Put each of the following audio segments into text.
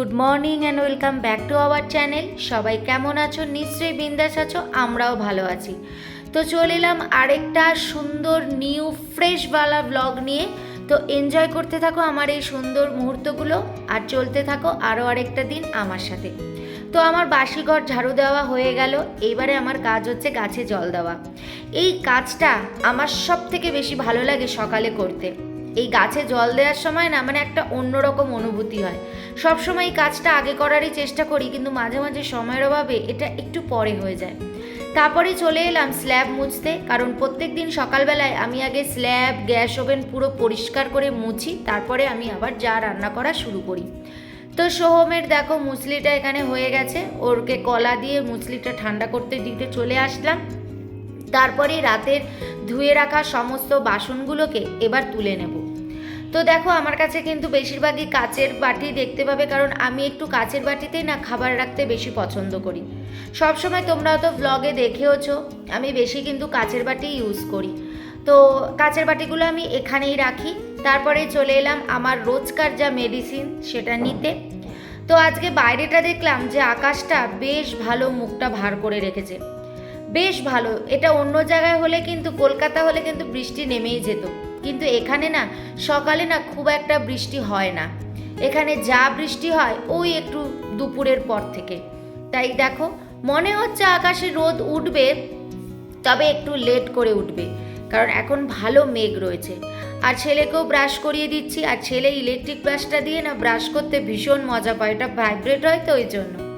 Good morning and welcome back to our channel সবাই কেমন আছো? নিশ্চয়ই বিন্দাস আছো, আমরাও ভালো আছি। তো চলে এলাম আরেকটা সুন্দর নিউ ফ্রেশওয়ালা ব্লগ নিয়ে। তো এনজয় করতে থাকো আমার এই সুন্দর মুহূর্তগুলো আর চলতে থাকো আরও আরেকটা দিন আমার সাথে। তো আমার বাসি ঘর ঝাড়ু দেওয়া হয়ে গেল এইবারে আমার কাজ হচ্ছে গাছে জল দেওয়া। এই কাজটা আমার সব থেকে বেশি ভালো লাগে সকালে করতে। এই গাছে জল দেওয়ার সময় না মানে একটা অন্যরকম অনুভূতি হয়। সব সময় এই কাজটা আগে করারই চেষ্টা করি, কিন্তু মাঝে মাঝে সময়ের অভাবে এটা একটু পরে হয়ে যায়। তারপরে চলে এলাম স্ল্যাব মুছতে, কারণ প্রত্যেক দিন সকালবেলায় আমি আগে স্ল্যাব, গ্যাস ওভেন পুরো পরিষ্কার করে মুছি, তারপরে আমি আবার যা রান্না করা শুরু করি। তো সোহমের দেখো মুসলিটা এখানে হয়ে গেছে, ওরকে কলা দিয়ে মুসলিটা ঠান্ডা করতে দিতে চলে আসলাম। তারপরে রাতের ধুয়ে রাখা সমস্ত বাসনগুলোকে এবার তুলে নেব। তো দেখো, আমার কাছে কিন্তু বেশিরভাগই কাচের বাটি দেখতে পাবে, কারণ আমি একটু কাচের বাটিতেই না খাবার রাখতে বেশি পছন্দ করি। সবসময় তোমরা তো ব্লগে দেখেওছো, আমি বেশি কিন্তু কাচের বাটি ইউজ করি। তো কাচের বাটিগুলো আমি এখানেই রাখি, তারপরে চলে এলাম আমার রোজকার যা মেডিসিন সেটা নিতে। তো আজকে বাইরেটা দেখলাম যে আকাশটা বেশ ভালো মুখটা ভার করে রেখেছে। বেশ ভালো, এটা অন্য জায়গায় হলে কিন্তু, কলকাতা হলে কিন্তু বৃষ্টি নেমেই যেত। কিন্তু এখানে না, সকালে না খুব একটা বৃষ্টি হয় না। এখানে যা বৃষ্টি হয়, ওই একটু দুপুরের পর থেকে। তাই দেখো, মনে হচ্ছে আকাশে রোদ উঠবে, তবে একটু লেট করে উঠবে, কারণ এখন ভালো মেঘ রয়েছে। আর ছেলেকেও ব্রাশ করিয়ে দিচ্ছি, আর ছেলে ইলেকট্রিক ব্রাশটা দিয়ে না, ব্রাশ করতে ভীষণ মজা পায়, এটা ভাইব্রেট হয় তো ওই জন্য।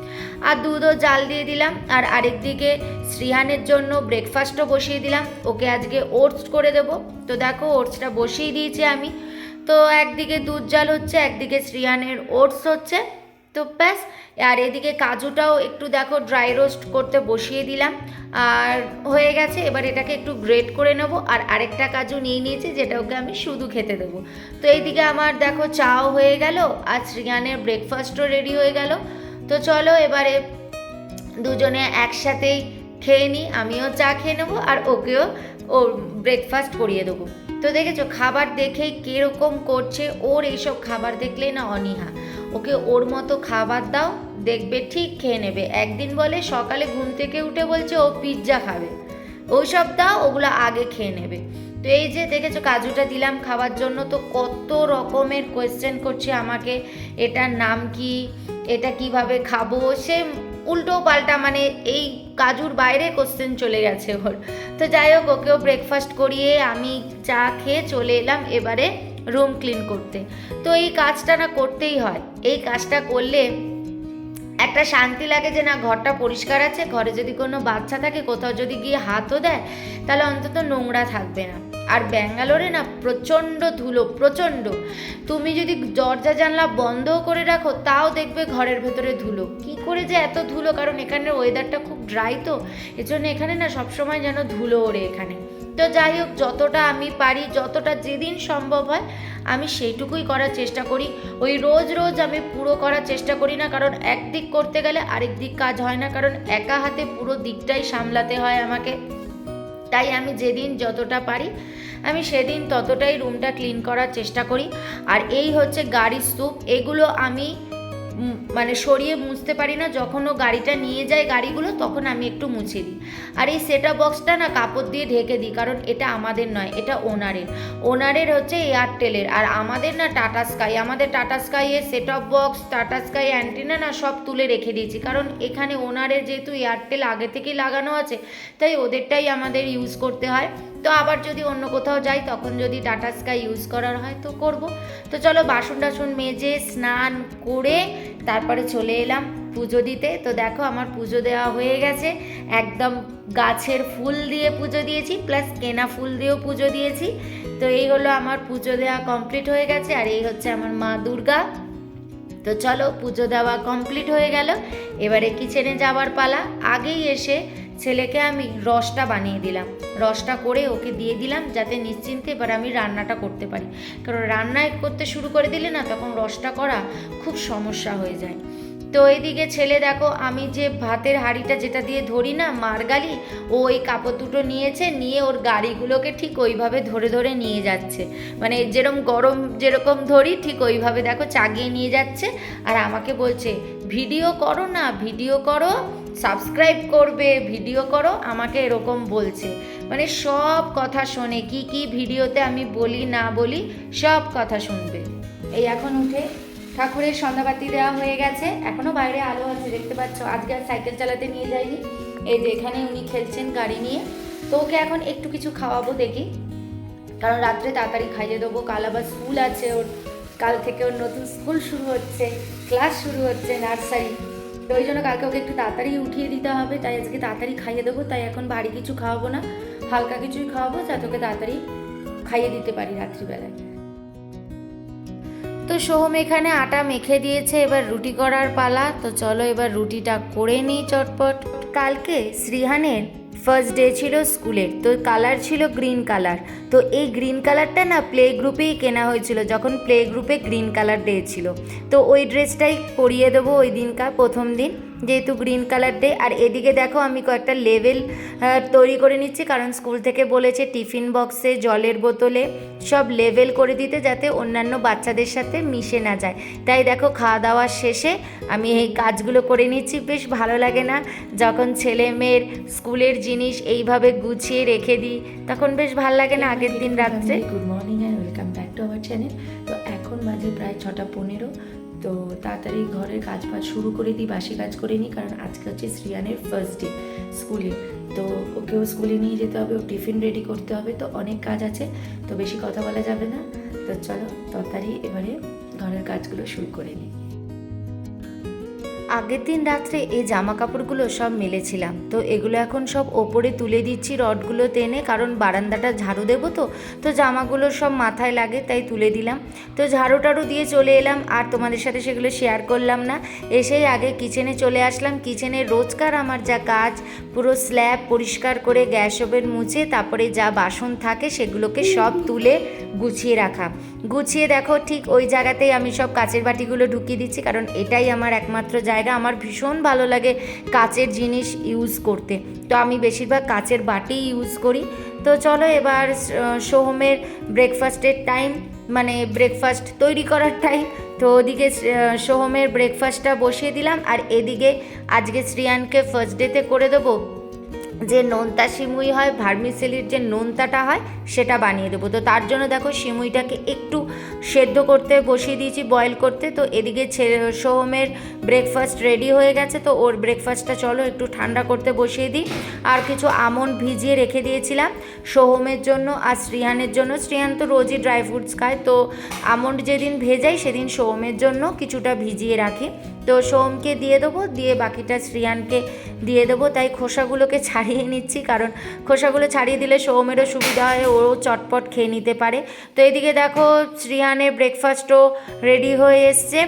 আর দুধও জাল দিয়ে দিলাম। আর আরেকদিকে শ্রীহানের জন্য ব্রেকফাস্টও বসিয়ে দিলাম। ওকে আজকে ওটস করে দেব। তো দেখো ওটসটা বসিয়ে দিয়েছি আমি। তো একদিকে দুধ জাল হচ্ছে, একদিকে শ্রীহানের ওটস হচ্ছে। তো ব্যাস, আর এদিকে কাজুটাও একটু দেখো ড্রাই রোস্ট করতে বসিয়ে দিলাম। আর হয়ে গেছে, এবার এটাকে একটু গ্রেট করে নেব। আর আরেকটা কাজু নিয়ে নিয়েছি, যেটা ওকে আমি শুধু খেতে দেবো। তো এইদিকে আমার দেখো চাও হয়ে গেল, আর শ্রিয়ানের ব্রেকফাস্টও রেডি হয়ে গেল। তো চলো এবারে দুজনে একসাথেই খেয়ে নিই, আমিও চা খেয়ে নেব আর ওকেও ও ব্রেকফাস্ট করিয়ে দেবো। তো দেখেছ, খাবার দেখেই কীরকম করছে ওর এইসব খাবার দেখলে না অনীহা। ওকে ওর মতো খাবার দাও, দেখবে ঠিক খেয়ে নেবে। একদিন বলে সকালে ঘুম থেকে উঠে বলছে, ও পিৎজা খাবে। ওইসব দাও, ওগুলো আগে খেয়ে নেবে। তো এই যে দেখেছ, কাজুটা দিলাম খাওয়ার জন্য। তো কত রকমের কোয়েশ্চেন করছে আমাকে। এটার নাম কি? এটা কীভাবে খাব? সে উল্টো পাল্টা মানে এই কাজুর বাইরে কোশ্চেন চলে গেছে ওর। তো যাই হোক, ওকেও ব্রেকফাস্ট করিয়ে আমি চা খেয়ে চলে এলাম এবারে রুম ক্লিন করতে। তো এই কাজটা না করতেই হয়। এই কাজটা করলে একটা শান্তি লাগে যে না, ঘরটা পরিষ্কার আছে, ঘরে যদি কোনো বাচ্চা থাকে, কোথাও যদি গিয়ে হাতও দেয়, তাহলে অন্তত নোংরা থাকবে না। আর ব্যাঙ্গালোরে না প্রচণ্ড ধুলো, প্রচণ্ড। তুমি যদি দরজা জানলা বন্ধও করে রাখো, তাও দেখবে ঘরের ভেতরে ধুলো। কি করে যে এত ধুলো? কারণ এখানের ওয়েদারটা খুব ড্রাই তো। এজন্য এখানে না সবসময় যেন ধুলো ওড়ে এখানে। তো যাই হোক, যতটা আমি পারি, যতটা যেদিন সম্ভব হয়, আমি সেইটুকুই করার চেষ্টা করি। ওই রোজ রোজ আমি পুরো করার চেষ্টা করি না, কারণ একদিক করতে গেলে আরেক দিক কাজ হয় না। কারণ একা হাতে পুরো দিকটাই সামলাতে হয় আমাকে। তাই আমি যেদিন যতটা পারি, আমি সেদিন ততটাই রুমটা ক্লিন করার চেষ্টা করি। আর এই হচ্ছে গাড়ির স্তূপ এগুলো আমি মানে সরিয়ে মুছতে পারি না। যখন ও গাড়িটা নিয়ে যায় গাড়িগুলো, তখন আমি একটু মুছে দিই। আর এই সেটআপ বক্সটা না কাপড় দিয়ে ঢেকে দিই, কারণ এটা আমাদের নয়, এটা ওনারের ওনারের হচ্ছে এয়ারটেলের আর আমাদের না টাটা স্কাই আমাদের tata স্কাইয়ের setup box Tata Sky antenna না সব তুলে রেখে দিয়েছি। কারণ এখানে ওনারের যেহেতু এয়ারটেল আগে থেকেই লাগানো আছে, তাই ওদেরটাই আমাদের ইউজ করতে হয়। তো আবার যদি অন্য কোথাও যাই, তখন যদি টাটা স্কাই ইউজ করার হয় তো করব। তো চলো বাসন টাসন মেজে স্নান করে তারপরে চলে এলাম পুজো দিতে। তো দেখো আমার পুজো দেওয়া হয়ে গেছে। একদম গাছের ফুল দিয়ে পুজো দিয়েছি প্লাস কেনা ফুল দিয়েও পুজো দিয়েছি। তো এই হলো আমার পুজো দেওয়া কমপ্লিট হয়ে গেছে, আর এই হচ্ছে আমার মা দুর্গা। তো চলো পুজো দেওয়া কমপ্লিট হয়ে গেল। এবারে কিচেনে যাওয়ার পালা। আগেই এসে ছেলেকে আমি রসটা বানিয়ে দিলাম। রসটা করে ওকে দিয়ে দিলাম যাতে নিশ্চিন্তে এবার আমি রান্নাটা করতে পারি। কারণ রান্নায় করতে শুরু করে দিলে না তখন রসটা করা খুব সমস্যা হয়ে যায়। তো এইদিকে ছেলে দেখো, আমি যে ভাতের হাঁড়িটা যেটা দিয়ে ধরি না, মারগালি, ও ওই কাপড় দুটো নিয়েছে, নিয়ে ওর গাড়িগুলোকে ঠিক ওইভাবে ধরে ধরে নিয়ে যাচ্ছে। মানে যেরকম গরম যেরকম ধরি, ঠিক ওইভাবে দেখো চাগিয়ে নিয়ে যাচ্ছে। আর আমাকে বলছে, ভিডিও করো না, ভিডিও করো সাবস্ক্রাইব করবে, ভিডিও করো, আমাকে এরকম বলছে। মানে সব কথা শোনে, কি কি ভিডিওতে আমি বলি, না বলি, সব কথা শুনবে। এই এখন উঠে ঠাকুরের সন্ধ্যাবাতি দেওয়া হয়ে গেছে। এখনও বাইরে আলো আছে, দেখতে পাচ্ছ? আজকে আর সাইকেল চালাতে নিয়ে যাইনি। এই যে এখানে উনি খেলছেন গাড়ি নিয়ে। তো ওকে এখন একটু কিছু খাওয়াবো দেখি। কারণ রাত্রে তাড়াতাড়ি খাইয়ে দেবো। কাল আবার স্কুল আছে ওর। কাল থেকে ওর নতুন স্কুল শুরু হচ্ছে, ক্লাস শুরু হচ্ছে, নার্সারি। তো ওই জন্য কালকে ওকে একটু তাড়াতাড়ি উঠিয়ে দিতে হবে। তাই আজকে তাড়াতাড়ি খাইয়ে দেবো। তাই এখন বাড়ি কিছু খাওয়াবো না। হালকা কিছুই খাওয়াবো যাতে ওকে তাড়াতাড়ি খাইয়ে দিতে পারি রাত্রিবেলায়। তো সোহম এখানে আটা মেখে দিয়েছে এবার রুটি করার পালা। তো চলো এবার রুটিটা করে নিই চটপট। কালকে শ্রীহানের ফার্স্ট ডে ছিল স্কুলের, তো কালার ছিল গ্রিন কালার তো এই গ্রিন কালারটা না প্লে গ্রুপেই কেনা হয়েছিল, যখন প্লে গ্রুপে গ্রিন কালার ডে ছিল। তো ওই ড্রেসটাই পরিয়ে দেবো ওই দিনকার প্রথম দিন। যেহেতু গ্রিন কালার ডে আর এদিকে দেখো আমি কয়েকটা লেভেল তৈরি করে নিচ্ছি। কারণ স্কুল থেকে বলেছে টিফিন বক্সে জলের বোতলে সব লেভেল করে দিতে যাতে অন্যান্য বাচ্চাদের সাথে মিশে না যায়। তাই দেখো খাওয়া দাওয়ার শেষে আমি এই কাজগুলো করে নিচ্ছি। বেশ ভালো লাগে না যখন ছেলে মেয়ের স্কুলের জিনিস এইভাবে গুছিয়ে রেখে দিই, তখন বেশ ভালো লাগে না আগের দিন রাত্রে। Good morning and welcome back to our channel তো এখন বাজে প্রায় ছটা পনেরো। তো তাড়াতাড়ি ঘরের কাজ বাজ শুরু করে দিই, বাসি কাজ করে নিই, কারণ আজকে হচ্ছে শ্রিয়ানের ফার্স্ট ডে স্কুলে তো ওকেও স্কুলে নিয়ে যেতে হবে ও টিফিন রেডি করতে হবে, তো অনেক কাজ আছে, তো বেশি কথা বলা যাবে না। তো চলো, তাড়াতাড়ি এবারে ঘরের কাজগুলো শুরু করে নিই। আগের দিন রাত্রে এই জামা কাপড়গুলো সব মেলেছিলাম। তো এগুলো এখন সব ওপরে তুলে দিচ্ছি, রডগুলো টেনে, কারণ বারান্দাটা ঝাড়ু দেবো তো। তো জামাগুলো সব মাথায় লাগে, তাই তুলে দিলাম। তো ঝাড়ু টাড়ু দিয়ে চলে এলাম, আর তোমাদের সাথে সেগুলো শেয়ার করলাম না। এসেই আগে কিচেনে চলে আসলাম। কিচেনে রোজকার আমার যা কাজ, পুরো স্ল্যাব পরিষ্কার করে গ্যাস ওভেন মুছে, তারপরে যা বাসন থাকে সেগুলোকে সব তুলে গুছিয়ে রাখা। গুছিয়ে দেখো, ঠিক ওই জায়গাতেই আমি সব কাচের বাটিগুলো ঢুকিয়ে দিচ্ছি, কারণ এটাই আমার একমাত্র জায়গা। আমার ভীষণ ভালো লাগে কাচের জিনিস ইউজ করতে। তো আমি বেশিরভাগ কাচের বাটি ইউজ করি। তো চলো এবার সোহমের ব্রেকফাস্টের টাইম মানে ব্রেকফাস্ট তৈরি করার টাইম তো ওদিকে সোহমের ব্রেকফাস্টটা বসিয়ে দিলাম, আর এদিকে আজকে শ্রিয়ানকে ফার্স্ট ডেতে করে দেবো। যে নোনতা সিমুই হয়, ভার্মিসেলির যে নোনতাটা হয়, সেটা বানিয়ে দেবো। তো তার জন্য দেখো সিমুইটাকে একটু সেদ্ধ করতে বসিয়ে দিয়েছি বয়েল করতে। তো এদিকে ছে- সোহমের ব্রেকফাস্ট রেডি হয়ে গেছে। তো ওর ব্রেকফাস্টটা চলো একটু ঠান্ডা করতে বসিয়ে দিই। আর কিছু আমন্ড ভিজিয়ে রেখে দিয়েছিলাম সোহমের জন্য আর শ্রিয়ানের জন্য। শ্রিয়ান তো রোজই ড্রাই ফ্রুটস খায়। তো আমন্ড যেদিন ভেজাই, সেদিন সোহমের জন্য কিছুটা ভিজিয়ে রাখি। তো সোমকে দিয়ে দেবো, দিয়ে বাকিটা শ্রিয়ানকে দিয়ে দেবো। তাই খোসাগুলোকে ছাড়িয়ে নিচ্ছি, কারণ খোসাগুলো ছাড়িয়ে দিলে সৌমেরও সুবিধা হয়, ও চটপট খেয়ে নিতে পারে। তো এদিকে দেখো, শ্রিয়ানের ব্রেকফাস্টও রেডি হয়ে এসছে।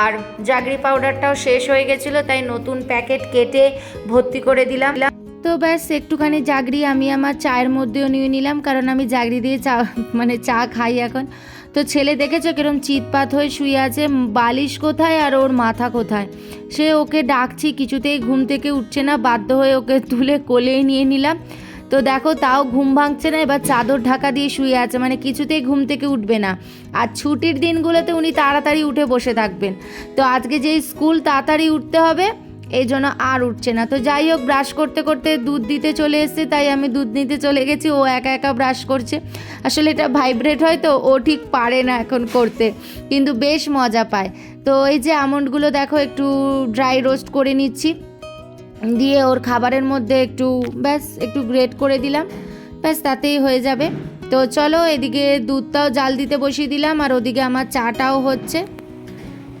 আর জাগরি পাউডারটাও শেষ হয়ে গেছিল, তাই নতুন প্যাকেট কেটে ভর্তি করে দিলাম। তো ব্যাস, একটুখানি জাগরি আমি আমার চায়ের মধ্যেও নিয়ে নিলাম, কারণ আমি জাগরি দিয়ে চা মানে চা খাই এখন। তো ছেলে দেখেছ কিরম চিৎপাত হয়ে শুয়ে আছে? বালিশ কোথায় আর ওর মাথা কোথায়? সে ওকে ডাকছি, কিছুতেই ঘুম থেকে উঠছে না, বাধ্য হয়ে ওকে তুলে কোলেই নিয়ে নিলাম। তো দেখো, তাও ঘুম ভাঙছে না, এবার চাদর ঢাকা দিয়ে শুয়ে আছে মানে কিছুতেই ঘুম থেকে উঠবে না। আর ছুটির দিনগুলোতে উনি তাড়াতাড়ি উঠে বসে থাকবেন। তো আজকে যেই স্কুল, তাড়াতাড়ি উঠতে হবে। এই জন্য আর উঠছে না। তো যাই হোক ব্রাশ করতে করতে দুধ দিতে চলে এসছে, তাই আমি দুধ নিতে চলে গেছি, ও একা একা ব্রাশ করছে। আসলে এটা ভাইব্রেট হয় তো, ও ঠিক পারে না এখন করতে, কিন্তু বেশ মজা পায়। তো এই যে আমন্ডগুলো দেখো, একটু ড্রাই রোস্ট করে নিচ্ছি। দিয়ে ওর খাবারের মধ্যে একটু, ব্যাস, একটু গ্রেট করে দিলাম, ব্যাস, তাতেই হয়ে যাবে। তো চলো, এদিকে দুধটাও জাল দিতে বসিয়ে দিলাম, আর ওদিকে আমার চাটাও হচ্ছে।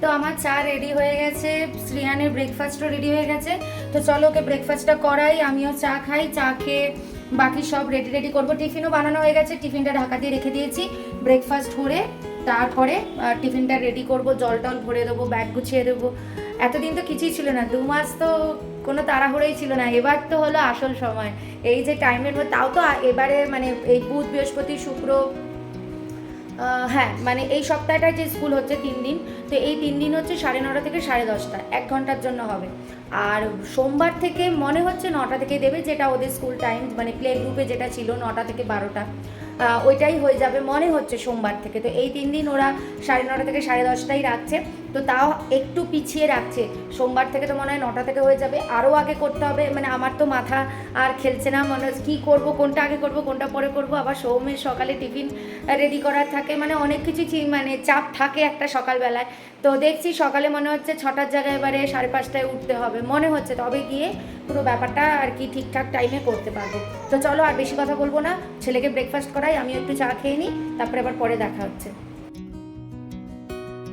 তো আমার চা রেডি হয়ে গেছে, শ্রিয়ানের ব্রেকফাস্টও রেডি হয়ে গেছে। তো চলো ওকে ব্রেকফাস্টটা করাই, আমিও চা খাই, চা খেয়ে বাকি সব রেডি রেডি করব। টিফিনও বানানো হয়ে গেছে, টিফিনটা ঢাকা দিয়ে রেখে দিয়েছি। ব্রেকফাস্ট করে তারপরে টিফিনটা রেডি করব, জল টল ভরে দেবো ব্যাগ গুছিয়ে দেবো। এতদিন তো কিছুই ছিল না, দু মাস তো কোনো তাড়াহুড়োই ছিল না। এবার তো হলো আসল সময়। এই যে টাইমের মধ্যে তাও তো এবারে মানে এই বুধ, বৃহস্পতি, শুক্র হ্যাঁ মানে এই সপ্তাহটায় যে স্কুল হচ্ছে তিন দিন, তো এই তিন দিন হচ্ছে সাড়ে নটা থেকে সাড়ে দশটা, এক ঘণ্টার জন্য হবে। আর সোমবার থেকে মনে হচ্ছে নটা থেকে দেবে, যেটা ওদের স্কুল টাইম মানে প্লে গ্রুপে যেটা ছিল নটা থেকে বারোটা ওইটাই হয়ে যাবে মনে হচ্ছে সোমবার থেকে। তো এই তিন দিন ওরা সাড়ে নটা থেকে সাড়ে দশটাই রাখছে। তো তাও একটু পিছিয়ে রাখছে। সোমবার থেকে তো মনে হয় নটা থেকে হয়ে যাবে। আরও আগে করতে হবে মানে আমার তো মাথা আর খেলছে না। মনে কী করব, কোনটা আগে করব, কোনটা পরে করব? আবার সৌমের সকালে টিফিন রেডি করার থাকে। মানে অনেক কিছু মানে চাপ থাকে একটা সকালবেলায়। তো দেখছি সকালে মনে হচ্ছে ছটার জায়গায় এবারে সাড়ে পাঁচটায় উঠতে হবে। মনে হচ্ছে তবে গিয়ে পুরো ব্যাপারটা আর কি ঠিকঠাক টাইমে করতে পারব। তো চলো আর বেশি কথা বলব না। ছেলেকে ব্রেকফাস্ট করাই, আমিও একটু চা খেয়ে নিই, তারপরে আবার পরে দেখা হচ্ছে।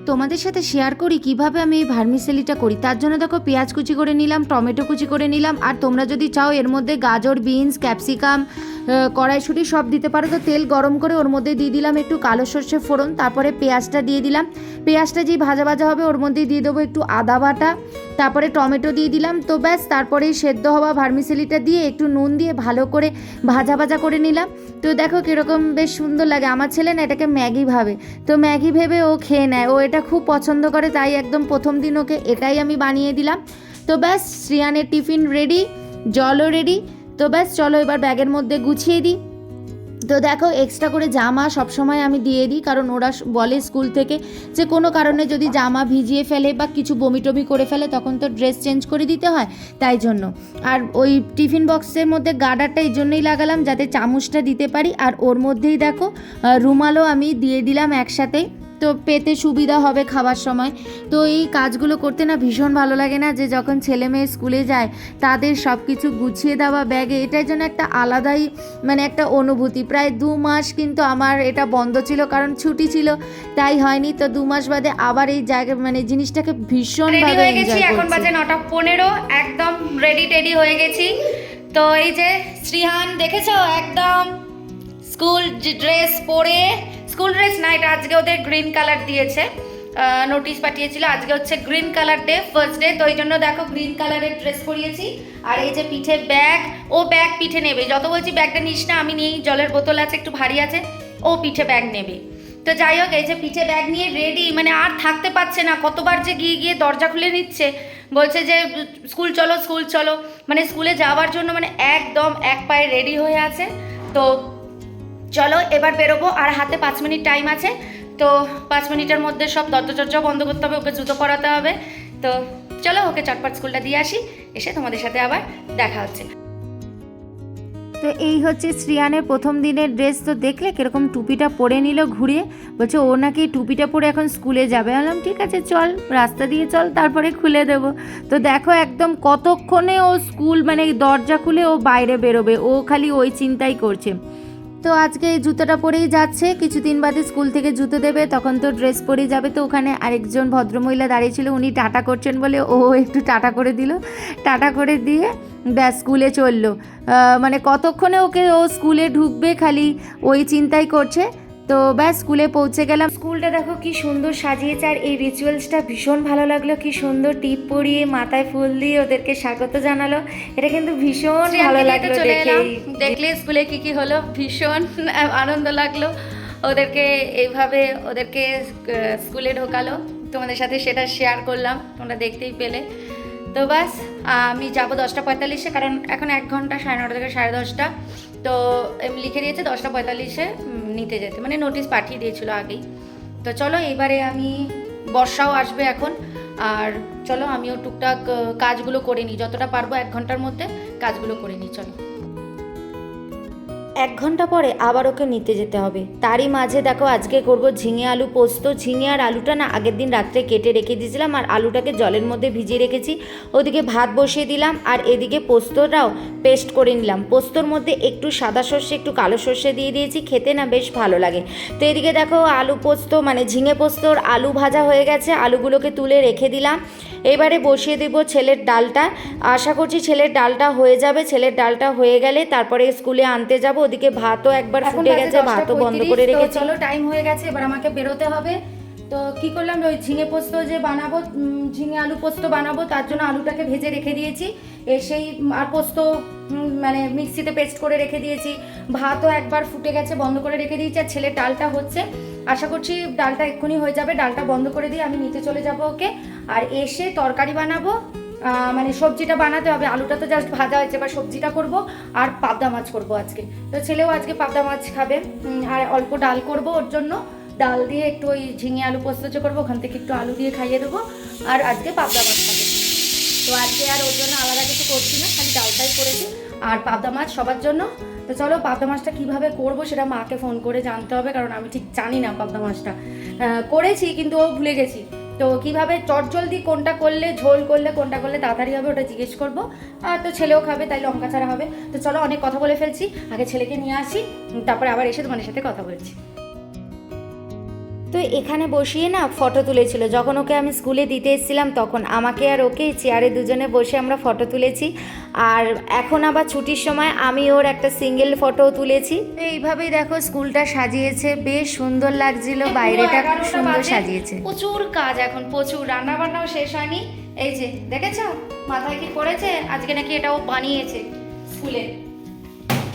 তোমাদের সাথে শেয়ার করি কীভাবে আমি এই ভার্মিসেলিটা করি। তার জন্য দেখো পেঁয়াজ কুচি করে নিলাম, টমেটো কুচি করে নিলাম, আর তোমরা যদি চাও এর মধ্যে গাজর, বিনস, ক্যাপসিকাম কড়াইশুঁটি সব দিতে পারো। তো তেল গরম করে ওর মধ্যে দিয়ে দিলাম একটু কালো সর্ষে ফোড়ন, তারপরে পেঁয়াজটা দিয়ে দিলাম। পেঁয়াজটা যেই ভাজা ভাজা হবে ওর মধ্যে দিয়ে দেবো একটু আদা বাটা, তারপরে টমেটো দিয়ে দিলাম। তো ব্যাস তারপরে সেদ্ধ হওয়া ভার্মিসেলিটা দিয়ে একটু নুন দিয়ে ভালো করে ভাজা ভাজা করে নিলাম। তো দেখো কীরকম বেশ সুন্দর লাগে। আমার ছেলে না এটাকে ম্যাগি ভাবে। তো ম্যাগি ভেবে ও খেয়ে নেয়। ও এটা খুব পছন্দ করে, তাই একদম প্রথম দিন ওকে এটাই আমি বানিয়ে দিলাম। তো ব্যাস, শ্রিয়ানের টিফিন রেডি, জলও রেডি। তো ব্যাস, চলো এবার ব্যাগের মধ্যে গুছিয়ে দিই। তো দেখো এক্সট্রা করে জামা সবসময় আমি দিয়ে দিই, কারণ ওরা বলে স্কুল থেকে যে কোনো কারণে যদি জামা ভিজিয়ে ফেলে বা কিছু বমি টমি করে ফেলে, তখন তো ড্রেস চেঞ্জ করে দিতে হয়, তাই জন্য। আর ওই টিফিন বক্সের মধ্যে গার্ডারটা এই জন্যই লাগালাম, যাতে চামচটা দিতে পারি। আর ওর মধ্যেই দেখো রুমালও আমি দিয়ে দিলাম একসাথেই। তো পেতে সুবিধা হবে খাবার সময়। তো এই কাজগুলো করতে না ভীষণ ভালো লাগে না যে যখন ছেলে মেয়ে স্কুলে যায় তাদের সব কিছু গুছিয়ে দেওয়া ব্যাগে এটার জন্য একটা আলাদাই মানে একটা অনুভূতি। প্রায় দু মাস কিন্তু আমার এটা বন্ধ ছিল কারণ ছুটি ছিল তাই হয়নি। তো দু মাস বাদে আবার এই জায়গা মানে জিনিসটাকে ভীষণ হয়ে গেছি এখন বাজে নটা পনেরো একদম রেডি টেডি হয়ে গেছি। তো এই যে শ্রীহান দেখেছ? একদম স্কুল ড্রেস পরে স্কুল ড্রেস না, এটা আজকে ওদের গ্রিন কালার দিয়েছে। নোটিশ পাঠিয়েছিল, আজকে হচ্ছে green colour day first day তো এই জন্য দেখো গ্রিন কালারের ড্রেস পরিয়েছি। আর এই যে পিঠে ব্যাগ ও ব্যাগ পিঠে নেবে। যত বলছি ব্যাগটা নিস না, আমি নিয়েই, জলের বোতল আছে, একটু ভারী আছে, ও পিঠে ব্যাগ নেবে। তো যাই হোক, এই যে পিঠে ব্যাগ নিয়ে রেডি মানে আর থাকতে পারছে না, কতবার যে গিয়ে গিয়ে দরজা খুলে নিচ্ছে। বলছে যে, স্কুল চলো স্কুল চলো। মানে স্কুলে যাওয়ার জন্য মানে একদম এক পায়ে রেডি হয়ে আছে। তো চলো, এবার বেরোবো, আর হাতে পাঁচ মিনিট টাইম আছে। তো পাঁচ মিনিটের মধ্যে সব দরজা বন্ধ করতে হবে, ওকে জুতো পরাতে হবে। তো চলো, ওকে চটপট স্কুলটা দিয়ে আসি, এসে তোমাদের সাথে আবার দেখা হচ্ছে। তো এই হচ্ছে শ্রিয়ানের প্রথম দিনের ড্রেস তো দেখলে কীরকম টুপিটা পরে নিল ঘুরিয়ে। বলছে, ও নাকি টুপিটা পরে এখন স্কুলে যাবে। বললাম, ঠিক আছে, চল, রাস্তা দিয়ে চল, তারপরে খুলে দেব। তো দেখো একদম কতক্ষণে ও স্কুল মানে দরজা খুলে ও বাইরে বেরোবে, ও খালি ওই চিন্তাই করছে। তো আজকে এই জুতোটা পরেই যাচ্ছে। কিছুদিন বাদে স্কুল থেকে জুতো দেবে, তখন তো ড্রেস পরেই যাবে। তো ওখানে আরেকজন ভদ্রমহিলা দাঁড়িয়ে ছিল, উনি টাটা করছেন বলে ও একটু টাটা করে দিল। টাটা করে দিয়ে ব্যাস স্কুলে চলল। মানে কতক্ষণে ওকে ও স্কুলে ঢুকবে খালি ওই চিন্তাই করছে। তো ব্যাস স্কুলে পৌঁছে গেলাম। স্কুলটা দেখো কি সুন্দর সাজিয়েছে আর এই রিচুয়ালসটা ভীষণ ভালো লাগল কি সুন্দর টিপ পরিয়ে মাথায় ফুল দিয়ে ওদেরকে স্বাগত জানালো। এটা কিন্তু ভীষণ ভালো লাগল দেখে। দেখলে স্কুলে কি কি হলো? ভীষণ আনন্দ লাগল। ওদেরকে এইভাবে ওদেরকে স্কুলে ঢোকালো। তোমাদের সাথে সেটা শেয়ার করলাম তোমরা দেখতেই পেলে। তো বাস আমি যাব দশটা পঁয়তাল্লিশে কারণ এখন এক ঘণ্টা সাড়ে নটা থেকে সাড়ে দশটা। তো লিখে দিয়েছে দশটা পঁয়তাল্লিশে নিতে যেতে। মানে নোটিশ পাঠিয়ে দিয়েছিলো আগেই। তো চলো এবারে আমি, বর্ষাও আসবে এখন। আর চলো আমিও টুকটাক কাজগুলো করে নিই। যতটা পারব এক ঘণ্টার মধ্যে কাজগুলো করে নিই, চলো। এক ঘণ্টা পরে আবার ওকে নিতে যেতে হবে। তারই মাঝে দেখো আজকে করব ঝিঙে আলু পোস্ত। ঝিঙে আর আলুটা না আগের দিন রাত্রে কেটে রেখে দিয়েছিলাম আর আলুটাকে জলের মধ্যে ভিজিয়ে রেখেছি। ওদিকে ভাত বসিয়ে দিলাম আর এদিকে পোস্তটাও পেস্ট করে নিলাম। পোস্তর মধ্যে একটু সাদা সর্ষে, একটু কালো সর্ষে দিয়ে দিয়েছি, খেতে না বেশ ভালো লাগে। তো এদিকে দেখো আলু পোস্ত মানে ঝিঙে পোস্তর আলু ভাজা হয়ে গেছে। আলুগুলোকে তুলে রেখে দিলাম। এবারে বসিয়ে দেব ছেলের ডালটা। আশা করছি ছেলের ডালটা হয়ে যাবে। ছেলের ডালটা হয়ে গেলে তারপরে স্কুলে আনতে যাব। ওদিকে ভাতও একবার ফুটে গেছে ভাতও বন্ধ করে রেখেছি। চলো টাইম হয়ে গেছে এবার আমাকে বেরোতে হবে। তো কি করলাম? ওই ঝিঙে পোস্ত যে বানাবো ঝিঙে আলু পোস্ত বানাবো তার জন্য আলুটাকে ভেজে রেখে দিয়েছি। এসেই আর পোস্ত মানে মিক্সিতে পেস্ট করে রেখে দিয়েছি। ভাতও একবার ফুটে গেছে বন্ধ করে রেখে দিয়েছি আর ছেলে ডালটা হচ্ছে। আশা করছি ডালটা এক্ষুনি হয়ে যাবে। ডালটা বন্ধ করে দিয়ে আমি নিতে চলে যাব ওকে। আর এসে তরকারি বানাবো মানে সবজিটা বানাতে হবে। আলুটা তো জাস্ট ভাজা হয়েছে, এবার সবজিটা করব আর পাবদা মাছ করব আজকে। তো ছেলেও আজকে পাবদা মাছ খাবে। আর অল্প ডাল করব ওর জন্য। ডাল দিয়ে একটু ওই ঝিঙে আলু পোস্ত করব, ওখান থেকে একটু আলু দিয়ে খাইয়ে দেবো। আর আজকে পাবদা মাছ খাবে। তো আজকে আর ওর জন্য আলাদা কিছু করছি না, খালি ডালটাই করেছি। আর পাবদা মাছ সবার জন্য। তো চলো পাবদা মাছটা কীভাবে করব সেটা মাকে ফোন করে জানতে হবে, কারণ আমি ঠিক জানি না পাবদা মাছটা। করেছি, কিন্তু ও ভুলে গেছি। তো কীভাবে চটজলদি কোনটা করলে, ঝোল করলে, কোনটা করলে তাড়াতাড়ি হবে ওটা জিজ্ঞেস করব। আর তো ছেলেও খাবে, তাই লঙ্কা ছাড়া হবে। তো চলো অনেক কথা বলে ফেলছি। আগে ছেলেকে নিয়ে আসি, তারপরে আবার এসে তোমাদের সাথে কথা বলছি। তো এখানে বসিয়ে না ফটো তুলেছিল। যখন ওকে আমি স্কুলে দিতে এসেছিলাম, তখন আমাকে আর ওকে চেয়ারে দুজনে বসে আমরা ফটো তুলেছি। আর এখন আবার ছুটির সময় আমি ওর একটা সিঙ্গেল ফটো তুলেছি। তো এইভাবেই দেখো স্কুলটা সাজিয়েছে। বেশ সুন্দর লাগছিল। বাইরেটা খুব সুন্দর সাজিয়েছে। প্রচুর কাজ এখন, প্রচুর। রান্না বান্নাও শেষ হয়নি। এই যে, দেখেছ? মাথায় কি করেছে আজকে নাকি এটাও বানিয়েছে স্কুলে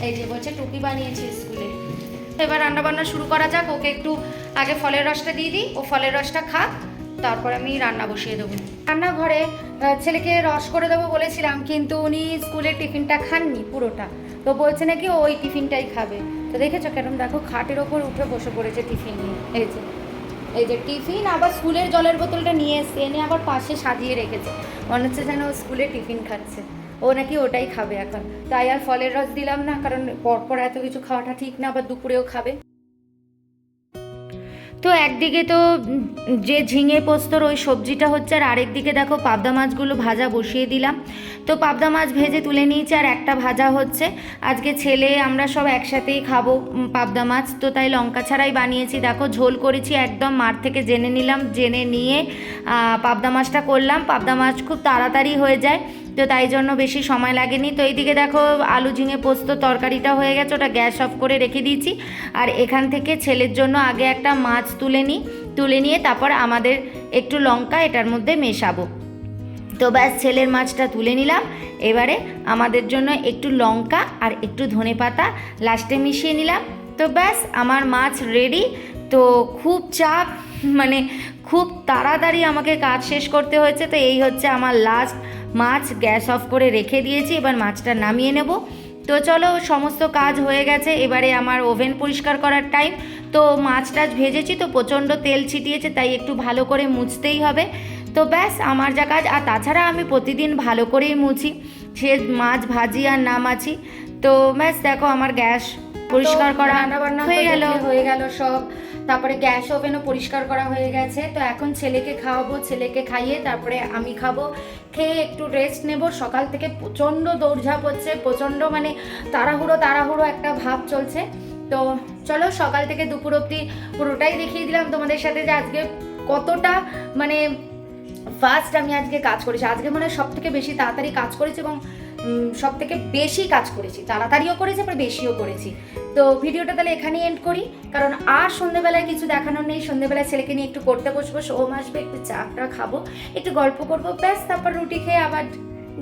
এই যে, বলছে টুপি বানিয়েছে স্কুলে এবার রান্না বান্না শুরু করা যাক। ওকে একটু আগে ফলের রসটা দিয়ে দিই। ও ফলের রসটা খাক, তারপর আমি রান্না বসিয়ে দেবো। রান্নাঘরে ছেলেকে রস করে দেবো বলেছিলাম, কিন্তু উনি স্কুলের টিফিনটা খাননি পুরোটা। তো বলছে নাকি ওই টিফিনটাই খাবে। তো দেখেছ কেরম? দেখো খাটের ওপর উঠে বসে পড়েছে টিফিন নিয়ে। এই যে এই যে টিফিন, আবার স্কুলের জলের বোতলটা নিয়ে এসে এনে আবার পাশে সাজিয়ে রেখেছে। মনে হচ্ছে যেন স্কুলে টিফিন খাচ্ছে। ও নাকি ওটাই খাবে এখন। তাই আর ফলের রস দিলাম না, কারণ পরপর এত কিছু খাওয়াটা ঠিক না, আবার দুপুরেও খাবে। তো একদিকে তো যে ঝিঙে পোস্তর ওই সবজিটা হচ্ছে, আর আরেকদিকে দেখো পাবদা মাছগুলো ভাজা বসিয়ে দিলাম। তো পাবদা মাছ ভেজে তুলে নিয়েছি, আর একটা ভাজা হচ্ছে। আজকে ছেলে, আমরা সব একসাথেই খাব পাবদা মাছ। তো তাই লঙ্কা ছাড়াই বানিয়েছি। দেখো ঝোল করেছি একদম মাঠ থেকে জেনে নিলাম, জেনে নিয়ে পাবদা মাছটা করলাম। পাবদা মাছ খুব তাড়াতাড়ি হয়ে যায়। তো তাই জন্য বেশি সময় লাগেনি। তো এইদিকে দেখো আলু ঝিঙে পোস্ত তরকারিটা হয়ে গেছে, ওটা গ্যাস অফ করে রেখে দিয়েছি। আর এখান থেকে ছেলের জন্য আগে একটা মাছ তুলে নিই তুলে নিয়ে তারপর আমাদের একটু লঙ্কা এটার মধ্যে মেশাবো। তো ব্যাস, ছেলের মাছটা তুলে নিলাম। এবারে আমাদের জন্য একটু লঙ্কা আর একটু ধনে পাতা লাস্টে মিশিয়ে নিলাম। তো ব্যাস, আমার মাছ রেডি তো খুব চাপ মানে খুব তাড়াতাড়ি আমাকে কাজ শেষ করতে হয়েছে। তো এই হচ্ছে আমার লাস্ট মাছ গ্যাস অফ করে রেখে দিয়েছি এবার মাছটা নামিয়ে নেব। তো চলো সমস্ত কাজ হয়ে গেছে এবারে আমার ওভেন পরিষ্কার করার টাইম তো মাছ টাছ ভেজেছি তো প্রচণ্ড তেল ছিটিয়েছে তাই একটু ভালো করে মুছতেই হবে। তো ব্যাস আমার যা কাজ আর তাছাড়া আমি প্রতিদিন ভালো করেই মুছি। সে মাছ ভাজি আর না মাছি। তো ব্যাস দেখো আমার গ্যাস পরিষ্কার করা হয়ে গেল। হয়ে গেল সব। তারপরে গ্যাস ওভেনও পরিষ্কার করা হয়ে গেছে। তো এখন ছেলেকে খাওয়াবো, ছেলেকে খাইয়ে তারপরে আমি খাব। খেয়ে একটু রেস্ট নেব। সকাল থেকে প্রচণ্ড দৌড়ঝাঁপ হচ্ছে, প্রচণ্ড মানে তাড়াহুড়ো তাড়াহুড়ো একটা ভাব চলছে। তো চলো সকাল থেকে দুপুর অবধি পুরোটাই দেখিয়ে দিলাম তোমাদের সাথে যে আজকে কতটা মানে ফার্স্ট আমি আজকে কাজ করেছি। আজকে মানে সব থেকে বেশি তাড়াতাড়ি কাজ করেছি এবং সব থেকে বেশি কাজ করেছি। তাড়াতাড়িও করেছি, আবার বেশিও করেছি। তো ভিডিওটা তাহলে এখানেই এন্ড করি। কারণ আর সন্ধ্যেবেলায় কিছু দেখানোর নেই। সন্ধ্যেবেলায় ছেলেকে নিয়ে একটু করতে বসবো, সোম আসবে, একটু চাটা খাব, একটু গল্প করব, ব্যাস, তারপর রুটি খেয়ে আবার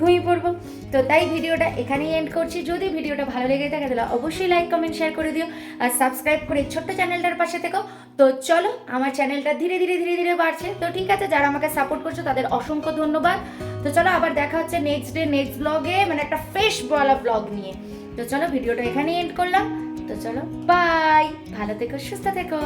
ঘুমিয়ে পড়ব। তো তাই ভিডিওটা এখানেই এন্ড করছি। যদি ভিডিওটা ভালো লেগে থাকে, তাহলে অবশ্যই লাইক কমেন্ট শেয়ার করে দিও আর সাবস্ক্রাইব করে ছোট্ট চ্যানেলটার পাশে থেকো। তো চলো, আমার চ্যানেলটা ধীরে ধীরে ধীরে ধীরে বাড়ছে। তো ঠিক আছে, যারা আমাকে সাপোর্ট করছ, তাদের অসংখ্য ধন্যবাদ। তো চলো, আবার দেখা হচ্ছে নেক্সট ডে নেক্সট ব্লগে মানে একটা ফ্রেশ বলা ব্লগ নিয়ে। তো চলো, ভিডিওটা এখানেই এন্ড করলাম। তো চলো বাই ভালো থেকো, সুস্থ থেকো!